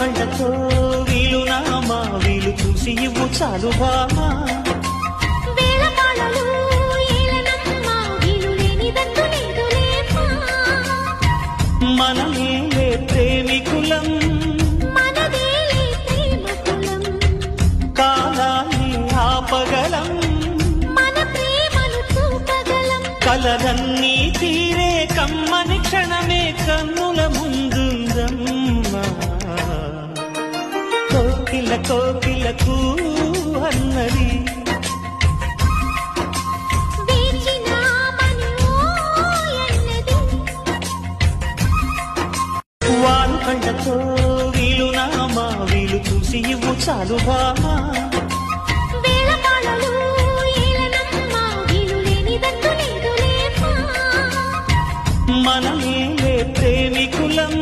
కళ్ళతో వీలు నామా వీలు చూసి ఇవ్వు చాలు బామా. వేళపాళలు ఏలనమ్మా వీలు లేనిదంటూ లేదులేమ్మా మనమేలే ప్రేమికులం. మనదేలే ప్రేమ కులం కాలాన్ని ఆపగలం. మన ప్రేమను చూపగలం. కలలన్నీ తీరే కమ్మని కోకిల కోకిలకు అన్నది. వాల్పళ్ళతో వీలునామా వీలు చూసి ఇవ్వు చాలు బామా మనమేలే ప్రేమికులం